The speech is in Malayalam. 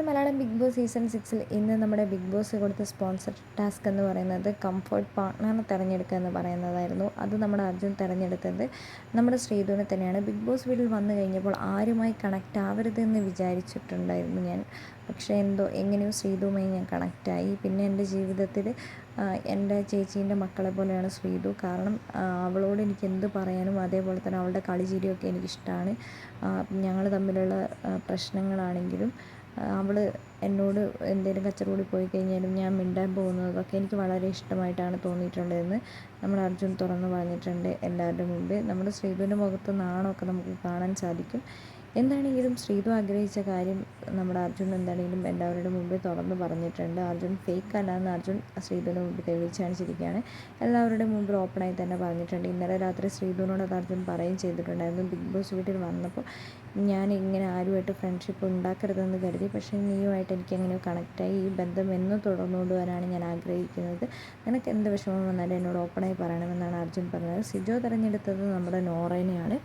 അങ്ങനെ മലയാളം ബിഗ് ബോസ് സീസൺ സിക്സിൽ ഇന്ന് നമ്മുടെ ബിഗ് ബോസ് കൊടുത്ത സ്പോൺസർ ടാസ്ക് എന്ന് പറയുന്നത് കംഫർട്ട് പാർട്ട്ണറിനെ തിരഞ്ഞെടുക്കുക എന്ന് പറയുന്നതായിരുന്നു. അത് നമ്മുടെ അർജുൻ തിരഞ്ഞെടുത്തത്. നമ്മുടെ ശ്രീധുവിനെ തന്നെയാണ്. ബിഗ് ബോസ് വീട്ടിൽ വന്നു കഴിഞ്ഞപ്പോൾ ആരുമായി കണക്റ്റ് ആവരുതെന്ന് വിചാരിച്ചിട്ടുണ്ടായിരുന്നു ഞാൻ. പക്ഷേ എന്തോ എങ്ങനെയോ ശ്രീധുവുമായി ഞാൻ കണക്റ്റായി പിന്നെ എന്റെ ജീവിതത്തിൽ എന്റെ ചേച്ചീന്റെ മക്കളെ പോലെയാണ് ശ്രീധു. കാരണം അവളോട് എനിക്ക് എന്ത് പറയാനും അതേപോലെ തന്നെ അവളുടെ കളിചിരിയൊക്കെ എനിക്കിഷ്ടമാണ് ഞങ്ങൾ തമ്മിലുള്ള പ്രശ്നങ്ങളാണെങ്കിലും അവൾ എന്നോട് എന്തെങ്കിലും കച്ചറ പോയി കഴിഞ്ഞാലും ഞാൻ മിണ്ടാൻ പോകുന്നതൊക്കെ എനിക്ക് വളരെ ഇഷ്ടമായിട്ടാണ് തോന്നിയിട്ടുള്ളതെന്ന് നമ്മൾ അർജുൻ തുറന്നു പറഞ്ഞിട്ടുണ്ട് എല്ലാവരുടെ മുമ്പേ നമ്മുടെ ശ്രീധുവിന്റെ മുഖത്ത് നാണമൊക്കെ നമുക്ക് കാണാൻ സാധിക്കും. എന്താണെങ്കിലും ശ്രീധു ആഗ്രഹിച്ച കാര്യം നമ്മുടെ അർജുൻ എന്താണെങ്കിലും എല്ലാവരുടെ മുമ്പിൽ തുറന്നു പറഞ്ഞിട്ടുണ്ട്. അർജുൻ ഫേക്ക് അല്ല എന്ന് അർജുൻ ശ്രീധുവിന്റെ മുമ്പിൽ തെളിയിച്ച് കാണിച്ചിരിക്കുകയാണ്. എല്ലാവരുടെ മുമ്പിൽ ഓപ്പണായി തന്നെ പറഞ്ഞിട്ടുണ്ട്. ഇന്നലെ രാത്രി ശ്രീധുവിനോട് അത് അർജുൻ പറയുകയും ചെയ്തിട്ടുണ്ടായിരുന്നു. ബിഗ് ബോസ് വീട്ടിൽ വന്നപ്പോൾ ഞാൻ ഇങ്ങനെ ആരുമായിട്ട് ഫ്രണ്ട്ഷിപ്പ് ഉണ്ടാക്കരുതെന്ന് കരുതി. പക്ഷേ നീയുമായിട്ട് എനിക്ക് അങ്ങനെ കണക്റ്റായി ഈ ബന്ധം എന്നും തുടർന്നുകൊണ്ട് വരാനാണ് ഞാൻ ആഗ്രഹിക്കുന്നത്. നിനക്ക് എന്ത് വിഷമം വന്നാലും എന്നോട് ഓപ്പണായി പറയണമെന്നാണ് അർജുൻ പറഞ്ഞത്. സിജോ തിരഞ്ഞെടുത്തത് നമ്മുടെ നോറേനെയാണ്.